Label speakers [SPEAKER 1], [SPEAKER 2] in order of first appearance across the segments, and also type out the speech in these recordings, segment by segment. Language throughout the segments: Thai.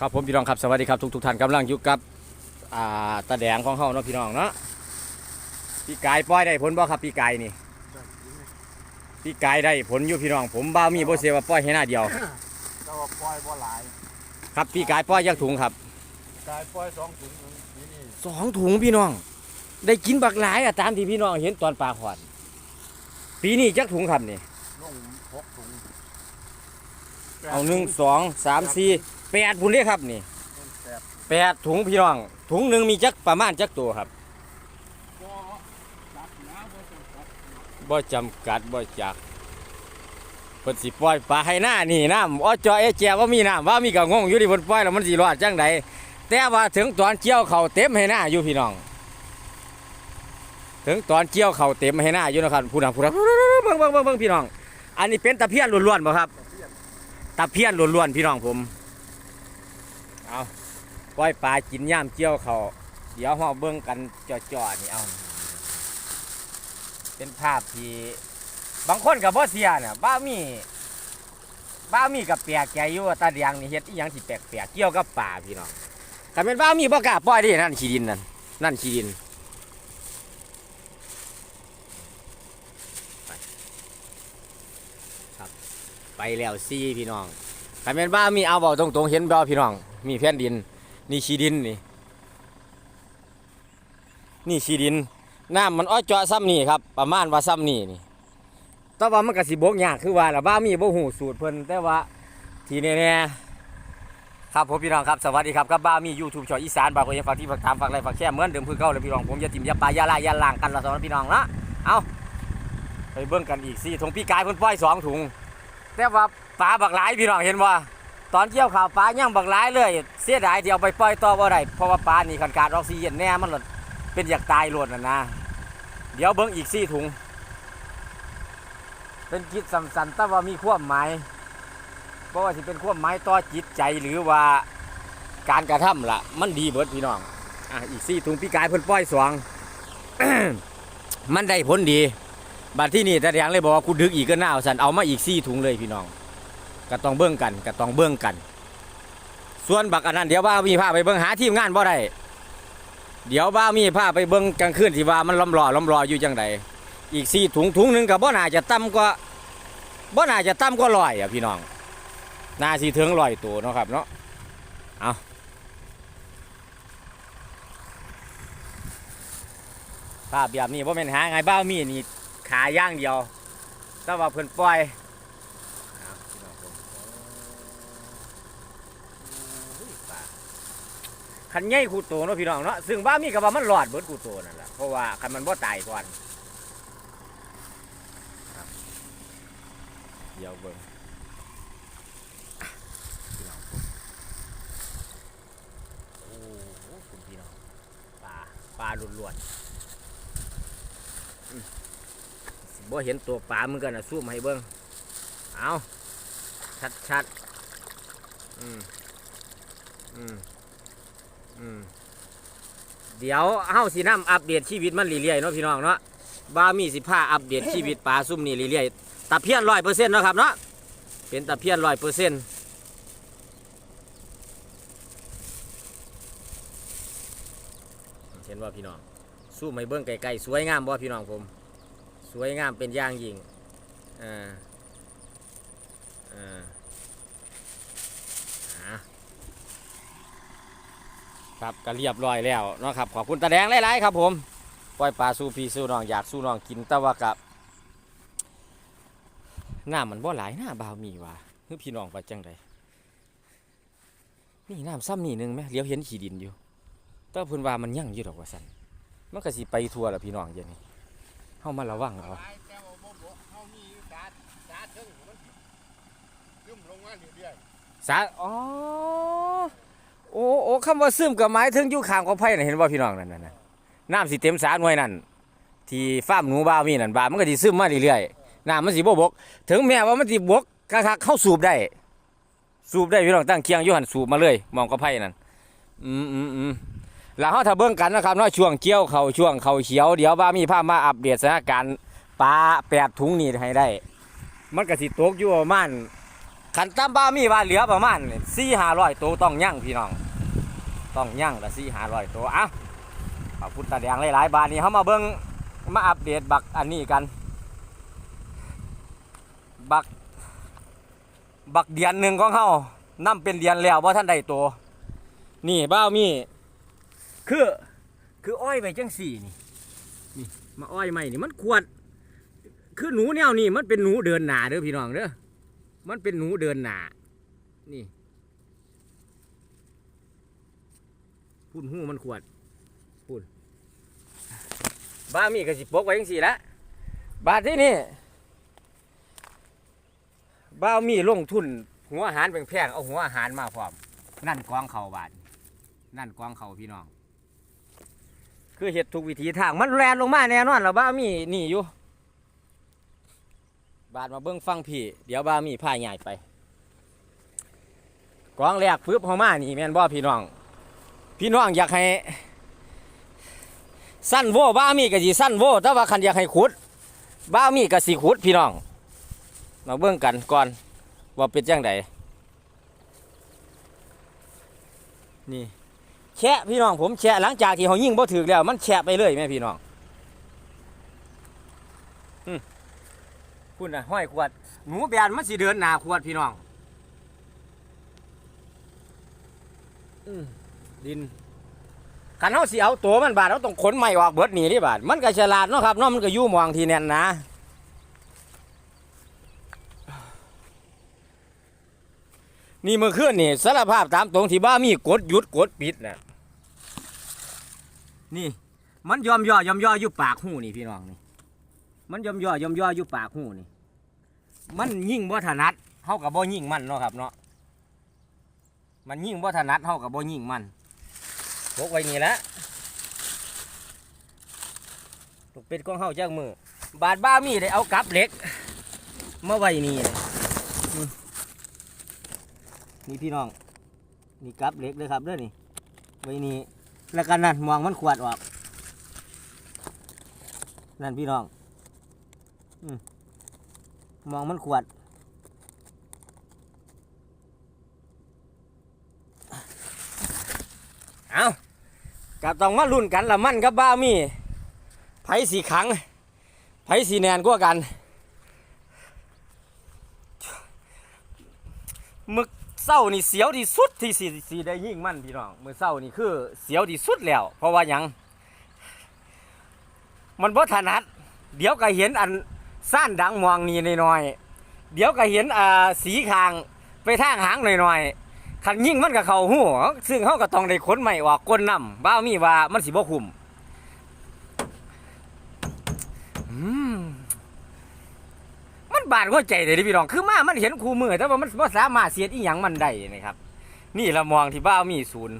[SPEAKER 1] ครับผมพี่น้องครับสวัสดีครับทุกทุกๆท่านกำลังอยู่กับอ่าตาแดงของเฮาเนาะพี่น้องเนาะพี่กายปล่อยได้ผลบ่ครับพี่กายนี่พี่กายได้ผลอยู่พี่น้อง ผมบ้ามีบ่เสียว่าปล่อยให้หน้าเดียว
[SPEAKER 2] แต่ว่าปล่อยบ่หลาย
[SPEAKER 1] ครับพี่กายปล่อยยักถุงครับ
[SPEAKER 2] กายปล่อยสองถุงนึงนี่นี่
[SPEAKER 1] สองถุงพี่น้อง ได้กินบักหลายอะตามที่พี่น้องเห็นตอนปลาขวานปีนี้จักถุงครับนี่
[SPEAKER 2] ลงหกถุง
[SPEAKER 1] เอาหนึ่งสองสามสี่ แปดพุ่นเลยครับนี่
[SPEAKER 2] แปด
[SPEAKER 1] ถุงพี่น้อง ถุงหนึ่งมีจักประมาณจักตัวครับ
[SPEAKER 2] บ่จำ
[SPEAKER 1] กัดบ่จักเพิ่นสิปล่อยปลาให้หน้านี่น้ำอ้อจอเอแจว่ามีน้ำว่ามีก็งงอยู่ดิเพิ่นปล่อยแล้วมันสิรอดจังใดแต่ว่าถึงตอนเกี่ยวเขาเต็มให้หน้าอยู่พี่น้อง ถึงตอนเกี่ยวเขาเต็มให้หน้าอยู่นะครับผู้นักผู้นับเบิ่งเบิ่งเบิ่งพี่น้อง อันนี้เป็นตะเพียนล้วนๆบ่ครับ ตะเพียนล้วนๆพี่น้องผม เอาปล่อยปลากินย่ามเกี่ยวเขาเดี๋ยวเฮาเบิ่งกันจ่อๆนี่เอา เป็นภาพที่บางคนกับบ่เสียเนี่ยบ้ามีบ้ามีกับแปลกใจอยู่ว่าตาเดียงนี่เฮ็ดอีหยังที่แปลกๆเกี่ยวกับป่าพี่น้องแต่เป็นบ้ามีบ่กล้าปล่อยดินั่นขี้ดินนั่นนั่นขี้ดินไปครับไปแล้วซี่พี่น้องแต่เป็นบ้ามีเอาเบาตรงๆเห็นบ่พี่น้อง มีแผ่นดิน นี่ขี้ดินนี่ นี่ขี้ดิน น้ำมันอ้อยเจาะซ้ำนี่ครับ ประมาณว่าซ้ำนี่นี่แต่ว่ามันก็สิบกยากคือว่าละบ้ามีบ่หูสูตรเพิ่นแต่ว่าทีแน่ๆครับผมพี่น้องครับสวัสดีครับกับบ้ามียูทูบช่องอีสานบางคนยังฝากที่ฝากตามฝากอะไรฝากแค่เหมือนเดิมคือเก่าเลยพี่น้องผมอย่าติ่มยาปลายาลายยาล่างกันละสองพี่น้องนะเอาไปเบิ่งกันอีกสี่ถุงพี่กายเพิ่นปล่อยสองถุงแต่ว่าปลาบักหลายพี่น้องเห็นว่า ตอนเกี่ยวข่าวปลาย่างบักหลายเลย เสียดายที่เอาไปปล่อยต่อบ่ได้เพราะว่าปลานี่ขันขาดออกซิเจนแน่มันหลดเป็นอยากตายโลดน่ะนะ เดี๋ยวเบิ้งอีกสี่ถุง เป็นกิจสำสันแต่ว่ามีความหมายเพราะว่าที่เป็นความหมายต่อจิตใจหรือว่าการกระทำล่ะมันดีเบิดพี่น้องอะอีกสี่ถุงพี่กายเพิ่นปล่อยสวงมันได้ผลดีบัดที่นี่แต่ยังเลยบอกว่ากูดึกอีกก็น่าเอาสันเอามาอีกสี่ถุงเลยพี่น้อง ก็ต้องเบิ้องกันก็ต้องเบิ้องกัน ส่วนบักอันนั้นเดี๋ยวว่ามีพาไปเบิ้องหาทีมงานบ่ได้เดี๋ยวบ้ามีผ้าไปเบิ้องกลางคืนที่ว่ามันล้อมรอล้อมรออยู่จังใดอีกสี่ถุงถุงหนึ่งกับบ่น่าจะต่ำกว่าบ่น่าจะต่ำกว่าลอยอะพี่น้องน่าสิถึงลอยตัวเนาะครับเนาะเอาภาพแบบนี้บ่แม่นหาไงบ้ามีนี่ขาย่างเดียวแต่ว่าเพิ่นปล่อยเอาพี่น้องผมโอ้ยปลา คันใหญ่คูโตเนาะพี่น้องเนาะซึ่งบ้ามีกับว่ามันรอดเบิดคูโตนั่นแหละเพราะว่าคันมันบ่ตายก่อนเดี๋ยวเบิ่งพี่น้องโอ้โหคุณพี่น้องปลาปลาล้วนๆบ่เห็นตัวปลาเหมือนกันนะซูมให้เบิ่งเอาชัดๆอืมอืม เดี๋ยวเฮาสินำอัปเดตชีวิตมันเรื่อยๆเนาะพี่น้องเนาะบ้ามีสิผ้าอัปเดตชีวิตปลาซุ่มนี่เรื่อยๆตะเพียนร้อยเปอร์เซ็นต์เนาะครับเนาะเป็นตะเพียนร้อยเปอร์เซ็นต์เห็นว่าพี่น้องสู้ไม่เบิ้งไกลๆสวยงามบ่พี่น้องผม สวยงามเป็นอย่างยิ่งอ่าอ่าอ่า ครับก็เรียบร้อยแล้วเนาะครับขอบคุณตาแดงหลายๆครับผมปล่อยปลาสู้พี่สู้น้องอยากสู้น้องกินแต่ว่ากับหน้ำมันบ่หลายหน้าบ่าวมีว่ะคือพี่น้องว่าจังไดนี่น้ำซ้ำนี่หนึงไหมเลี้ยวเห็นขี้ดินอยู่แต่พิ่นว่ามันยั่งยู่ดอกว่าสันมันก็สิไปทั่วละพี่น้องเดี๋ยวนี้เฮามาระวังเอา
[SPEAKER 2] หลายแต่ว่างมันซึมลงมาเรื่อ
[SPEAKER 1] สาอ๋อ โอ้โอ้คำว่าซึมกับหมายถึงอยู่ข้างขอไผ่น่ะเห็นว่าพี่น้องนั่นน่ะนะน้ำสิเต็มสาหน่วยนั่นที่ฟ้าร์มหนูบ้าวมีนั่นบ้ามันก็สิซึมมาเรื่อยๆน้ำมันสิบ่บก ถึงแม้ว่ามันสิบกกะคักเข้าสูบได้ สูบได้พี่น้องตั้งเคียงอยู่หันสูบมาเลยมองกับไผ่นั่นอืมอืมอืมแล้วเขาถ้าเบิ่งกันนะครับเนาะช่วงเกี่ยวเขาช่วงเขาเขียวเดี๋ยวบ้ามีภาพมาอัปเดตสถานการณ์ปลาแปดถุงนี่ให้ได้ มันก็สิตกอยู่ประมาณ ขันตามบ้ามีว่าเหลือประมาณสี่ห้าร้อยตัวต้องยั่งพี่น้อง ต้องยั่งละสี่ห้าร้อยตัวเอ้าขอบคุณตาแดงหลายๆบาทนี้เขามาเบิ้งมาอัปเดตบักอันนี้กัน บัก บักเดียนหนึ่งของเขานํเป็นเดียนแล้วว่าท่านใดตัว นี่บ้ามี คือ คืออ้อยไปจังสี่นี่ นี่ มาอ้อยใหม่นี่มันขวด คือหนูแนวนี้มันเป็นหนูเดินหนาเด้อพี่น้องเด้อ มันเป็นหนูเดินหนานี่พุ่นหูมันขวดพุ่นบ้ามีกระสิปกไว้ยังสี่ละบาทที่นี่บ้ามีลงทุน หัวอาหารแพงๆเอาหัวอาหารมาพร้อม นั่นกองเขาบาทนั่นกองเขาพี่น้อง คือเห็ดทุกวิธีทางมันแลนลงมาแน่นอนแล้วบ้ามีหนีอยู่ บาดมาเบิ้งฟังพี่ เดี๋ยวบ้ามีผ้าใหญ่ไปกองแรกปึ๊บเฮามานี่แม่นบ่พี่น้อง พี่น้องอยากให้ สั้นโวบ้ามีก็สิสั้นโวแต่ว่าคันอยากให้ขุด บ้ามีก็สิขุดพี่น้องมาเบิ่งกันก่อนว่าเป็นจังไดนี่แชะพี่น้องผมแชะหลังจากที่เขายิ่งบ่ถึกแล้ว มันแชะไปเลยแม่พี่น้องอืม คุณน่ะห้อยขวด หนูแบนมันสิเดินหน้าขวดพี่น้องอืมดินคันเฮาสิเอาตัวมันบาดเราต้องขนใหม่ออกเบิดหนีนี่บาดมันก็ฉลาดเนาะครับเนาะมันก็อยู่หมองที่แน่นนะนี่เมื่อคืนนี่สารภาพตามตรงที่บ้ามีกดหยุดกดปิดนะนี่ มันยอมย่อยอมย่ออยู่ปากหูนี่พี่น้องนี่ มันยอมย่อยอมย่ออยู่ปากหูนี่ มันยิ่งบ่ถนัดเฮากับบ่ยิ่งมันเนาะครับเนาะ มันยิ่งบ่ถนัดเฮากับบ่ยิ่งมันพกไว้นี่แหละลูกเป็ดของเฮาจากมือ บาดบ้ามีได้เอากับเหล็กมาไว้นี่เลยนี่พี่น้อง นี่กับเหล็กเลยครับเด้อนี่ไว้นี่แล้วกันนั่นมองมันขวดออก นั่นพี่น้อง มองมันขวด เอาก็ต้องมาลุ้นกันละมันกับบ้ามี ไผสีขัง ไผสีแนนกว่ากัน มึกเศร้านี่เสียวที่สุดที่สีสีได้ยิ่งมั่นพี่น้อง มือเศร้านี่คือเสียวที่สุดแล้ว เพราะว่ายัง มันบ่ถนัด เดี๋ยวก็เห็นอัน ซ่านดังมองนี่หน่อยๆเดี๋ยวก็เห็นอ่าสีคางไปทางหางหน่อยๆคันยิ่งมันกับเขาหูซึ่งเขาก็ต้องได้ขนใหม่ออกก้นน้ำบ้ามีว่ามันสิบ่คุมมมันบาดหัวใจเลยเด้อพี่น้องคือมามันเห็นคู่มือแต่ว่ามันบ่สามารถเสียดอีหยังมันได้นะครับ นี่ละมองที่บ้ามีศูนย์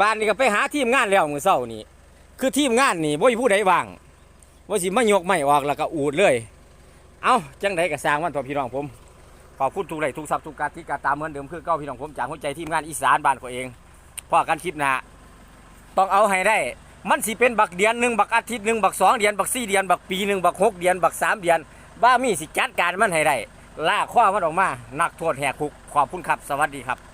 [SPEAKER 1] บ้านนี่ก็ไปหาทีมงานแล้วมือเศร้านี่ คือทีมงานนี่บ่มีผู้ใดว่างว่าสิมายกไม่ออกแล้วก็อูดเลย เอาจังไดก็สร้างมันตัวพี่น้องผมขอบคุณทุกไลทุกซับทุกการที่การตามเหมือนเดิมคือเก้าพี่น้องผมจากหัวใจทีมงานอีสานบ้านตัวเองพอกันคลิปน้าต้องเอาให้ได้ มันสิเป็นบักเดือนหนึ่งบักอาทิตย์หนึ่งบักสองเดือนบักสี่เดือนบักปีหนึ่งบักหกเดือนบักสามเดือนบ้ามีสิจัดการมันให้ได้ล่าข้อมันออกมานักโทษแหกคุกขอบคุณครับสวัสดีครับ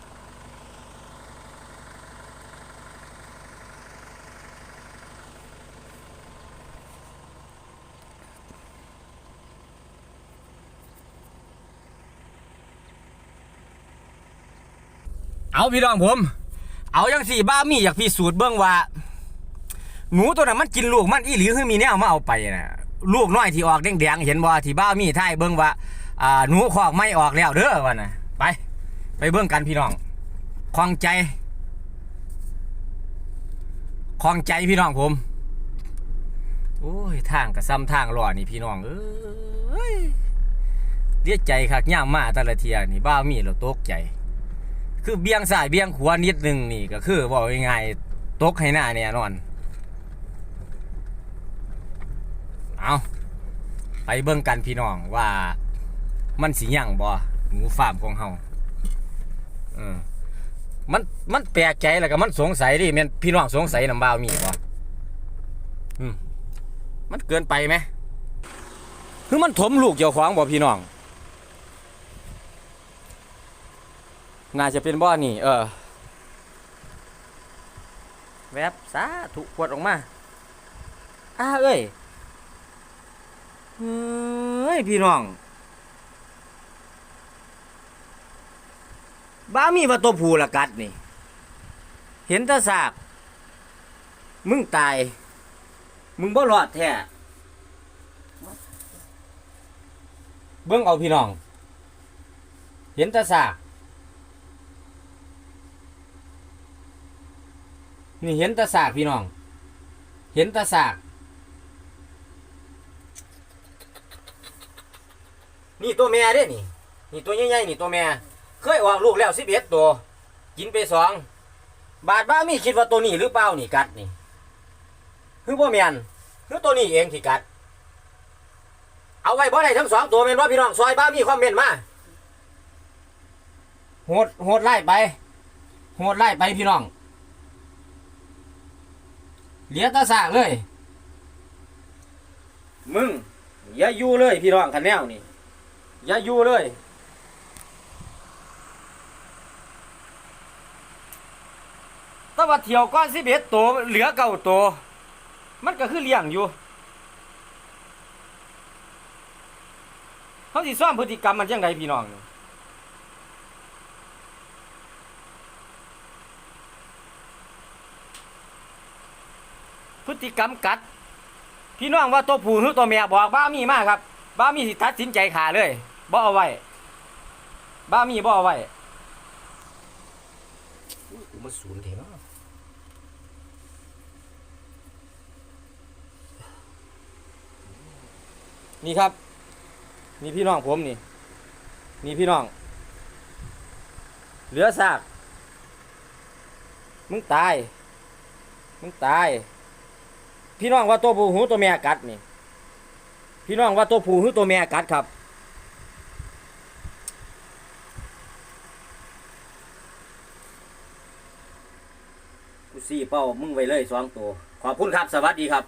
[SPEAKER 1] เอาพี่น้องผม เอาอย่างสี่บ้ามีอยากพิสูจน์เบื้องว่าหนูตัวนั้นมันกินลูกมันอีหรือคือมีแนวมาเอาไปนะลูกน้อยที่ออกแดงๆเห็นบ่ที่บ้ามีท่ายเบื้องว่าอ่าหนูคอกไม่ออกแล้วเด้อวะนะไป ไปเบื้องกันพี่น้องคลองใจคลองใจพี่น้องผมโอ้ยทางกับซ้ำทางรอนี่พี่น้องเอ้ยเรียกใจคักย่างมาแต่ละเทียนี่บ้ามีเราตกใจ คือเบี่ยงซ้ายเบี่ยงขวานิดนึงนี่ก็คือบอกง่ายๆตกให้หน้าแน่นอน เอาไปเบิ่งกันพี่น้องว่ามันสิยังบ่หมูฟาร์มของเฮาเออมันมันแปลกใจแล้วก็มันสงสัยดิแม่นพี่น้องสงสัยน้ำบ่าวมีบ่อืมมันเกินไปไหมคือมันถมลูกเจ้าของบ่พี่น้อง น่าจะเป็นบ่อนี่ เออ แวบสาถูกขวดออกมาอ้าเอ้ยเฮ้ย พี่น้องบ้ามีว่าตัวผูละกัดนี่ เห็นแตาสาก มึงตาย มึงบ่รอดแท้เบิ่งเอาพี่น้อง เห็นแตาสาก นี่เห็นตาสากพี่น้อง เห็นตาสาก นี่ตัวแม่เด้นี่ นี่ตัวใหญ่ๆนี่ตัวแม่ เคยออกลูกแล้วสิบเอ็ดตัว กินไปสอง บาดบ้ามีคิดว่าตัวนี้หรือเปล่านี่กัดนี่คือบ่แม่นคือตัวนี้เองที่กัด เอาไว้บ่ได้ทั้งสองตัวแม่นว่าพี่น้องซอยบ้ามีความเม่นมาโหดโหดไล่ไปโหดไล่ไปพี่น้อง เหลียตาสากเลย มึงอย่าอยู่เลยพี่น้องคันแนวนี่อย่าอยู่เลย แต่ว่าเที่ยวก้อนสิบเอ็ดตัวเหลือเก้าตัวมันก็คือเลี้ยงอยู่เขาสิซ่อมพฤติกรรมมันจังไดพี่น้องพ ฤติกรรมกัด พี่น้องว่าตัวผู้หรือตัวแม่บอกบ้ามีมากครับ บ้ามีสิตัดสินใจขาเลยบ่เอาไว้บ้ามีบ่เอาไว้อุ๊ยมันสูนเถอะเนาะนี่ครับ นี่พี่น้องผมนี่ นี่พี่น้อง เหลือซาก มึงตาย มึงตาย พี่น้องว่าตัวผู้หูตัวแม่กัดนี่ พี่น้องว่าตัวผู้หูตัวแม่กัดครับ กูซี่เป้ามึงไว้เลยสองตัว ขอบคุณครับ สวัสดีครับ